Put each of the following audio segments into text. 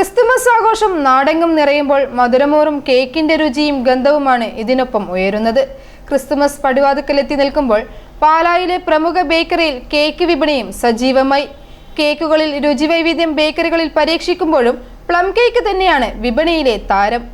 Christmas ആഘോഷം നാടെങ്ങും നിറയുമ്പോൾ മധുരമോറും കേക്കിന്റെ രുചിയും ഗന്ധവുമാണ് ഇതിനൊപ്പം ഉയരുന്നത്. ക്രിസ്തുമസ് പടിവാതുക്കലെത്തി നിൽക്കുമ്പോൾ പാലായിലെ പ്രമുഖ ബേക്കറിയിൽ കേക്ക് വിപണിയും സജീവമായി. കേക്കുകളിൽ രുചിവൈവിധ്യം ബേക്കറികളിൽ പരീക്ഷിക്കുമ്പോഴും പ്ലം കേക്ക് തന്നെയാണ് വിപണിയിലെ താരം.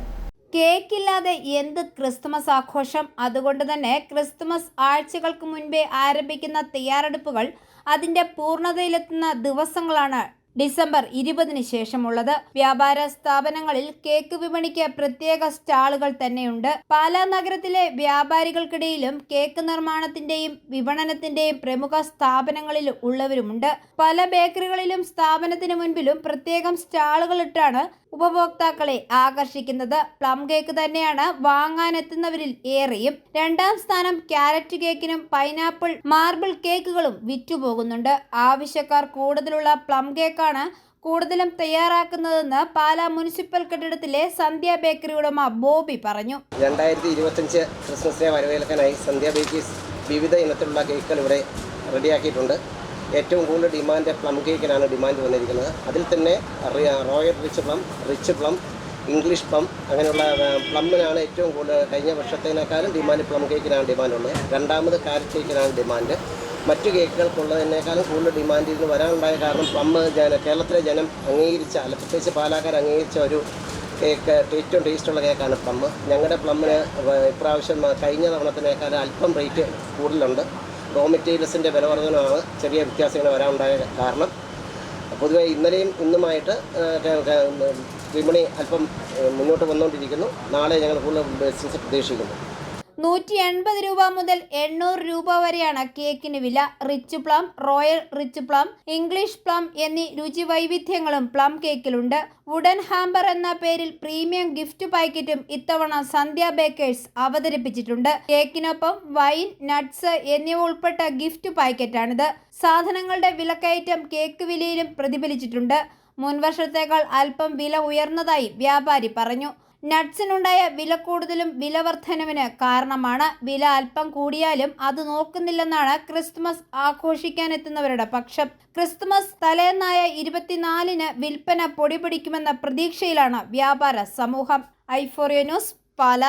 കേക്കില്ലാതെ എന്ത് ക്രിസ്തുമസ് ആഘോഷം? അതുകൊണ്ട് തന്നെ ക്രിസ്തുമസ് ആഴ്ചകൾക്ക് മുൻപേ ആരംഭിക്കുന്ന തയ്യാറെടുപ്പുകൾ അതിന്റെ പൂർണതയിലെത്തുന്ന ദിവസങ്ങളാണ് ഡിസംബർ ഇരുപതിന് ശേഷമുള്ളത്. വ്യാപാര സ്ഥാപനങ്ങളിൽ കേക്ക് വിപണിക്ക് പ്രത്യേക സ്റ്റാളുകൾ തന്നെയുണ്ട്. പാലാ നഗരത്തിലെ വ്യാപാരികൾക്കിടയിലും കേക്ക് നിർമ്മാണത്തിന്റെയും വിപണനത്തിന്റെയും പ്രമുഖ സ്ഥാപനങ്ങളിൽ ഉള്ളവരുമുണ്ട്. പല ബേക്കറികളിലും സ്ഥാപനത്തിന് മുൻപിലും പ്രത്യേകം സ്റ്റാളുകളിട്ടാണ് ഉപഭോക്താക്കളെ ആകർഷിക്കുന്നത്. പ്ലം കേക്ക് തന്നെയാണ് വാങ്ങാനെത്തുന്നവരിൽ ഏറെയും. രണ്ടാം സ്ഥാനം ക്യാരറ്റ് കേക്കിനും പൈനാപ്പിൾ മാർബിൾ കേക്കുകളും വിറ്റുപോകുന്നുണ്ട്. ആവശ്യക്കാർ കൂടുതലുള്ള പ്ലം കേക്കാണ് കൂടുതലും തയ്യാറാക്കുന്നതെന്ന് പാലാ മുനിസിപ്പൽ കെട്ടിടത്തിലെ സന്ധ്യ ബേക്കറി ഉടമ ബോബി പറഞ്ഞു. രണ്ടായിരത്തി ഇരുപത്തഞ്ച് ക്രിസ്മസിനെ വരവേൽക്കാനായി സന്ധ്യ ബേക്കീസ് വിവിധ ഇനത്തിലുള്ള കേക്കുകൾ ഇവിടെ റെഡിയാക്കിയിട്ടുണ്ട്. ഏറ്റവും കൂടുതൽ ഡിമാൻഡ് പ്ലം കേക്കിനാണ് ഡിമാൻഡ് വന്നിരിക്കുന്നത്. അതിൽ തന്നെ royal rich plum rich plum English plum അങ്ങനെയുള്ള പ്ലമ്മിനാണ് ഏറ്റവും കൂടുതൽ കഴിഞ്ഞ വർഷത്തേനേക്കാളും ഡിമാൻഡ് പ്ലം കേക്കിനാണ് ഡിമാൻഡ് ഉള്ളത് രണ്ടാമത് കാരറ്റ് കേക്കിനാണ് ഡിമാൻഡ്. മറ്റു കേക്കുകൾക്കുള്ളതിനേക്കാളും കൂടുതൽ ഡിമാൻഡ് ഇതിന് വരാനുണ്ടായ കാരണം പമ്പ് ജന കേരളത്തിലെ ജനം അംഗീകരിച്ച അല്ല പ്രത്യേകിച്ച് പാലാക്കാർ അംഗീകരിച്ച ഒരു കേക്ക് ഏറ്റവും ടേസ്റ്റുള്ള കേക്കാണ് പ്ലം ഞങ്ങളുടെ പ്ലമ്മിന് ഇപ്രാവശ്യം കഴിഞ്ഞ തവണത്തിനേക്കാൾ അല്പം റേറ്റ് കൂടുതലുണ്ട്. റോ മെറ്റീരിയൽസിന്റെ വില വർധനമാണ് ചെറിയ വ്യത്യാസങ്ങൾ വരാനുണ്ടായ കാരണം. പൊതുവെ ഇന്നലെയും ഇന്നുമായിട്ട് വിപണി അല്പം മുന്നോട്ട് വന്നുകൊണ്ടിരിക്കുന്നു. നാളെ ഞങ്ങൾ കൂടുതൽ ബിസിനസ് പ്രതീക്ഷിക്കുന്നു. നൂറ്റി എൺപത് രൂപ മുതൽ എണ്ണൂറ് രൂപ വരെയാണ് കേക്കിന് വില. Rich plum royal rich plum English plum എന്നീ രുചി വൈവിധ്യങ്ങളും പ്ലം കേക്കിലുണ്ട്. വുഡൻ ഹാമ്പർ എന്ന പേരിൽ പ്രീമിയം ഗിഫ്റ്റ് പാക്കറ്റും ഇത്തവണ സന്ധ്യ ബേക്കേഴ്സ് അവതരിപ്പിച്ചിട്ടുണ്ട്. കേക്കിനൊപ്പം വൈൻ നട്ട്സ് എന്നിവ ഉൾപ്പെട്ട ഗിഫ്റ്റ് പാക്കറ്റാണിത്. സാധനങ്ങളുടെ വിലക്കയറ്റം കേക്ക് വിലയിലും പ്രതിഫലിച്ചിട്ടുണ്ട്. മുൻവർഷത്തേക്കാൾ അല്പം വില ഉയർന്നതായി വ്യാപാരി പറഞ്ഞു. നട്ട്സിനുണ്ടായ വില കൂടുതലും വില വർധനവിന് കാരണമാണ്. വില അല്പം കൂടിയാലും അത് നോക്കുന്നില്ലെന്നാണ് ക്രിസ്തുമസ് ആഘോഷിക്കാനെത്തുന്നവരുടെ പക്ഷം. ക്രിസ്തുമസ് തലേന്നായ ഇരുപത്തിനാലിന് വിൽപ്പന പൊടിപിടിക്കുമെന്ന പ്രതീക്ഷയിലാണ് വ്യാപാര സമൂഹം. ഐഫോറിയ ന്യൂസ് പാല.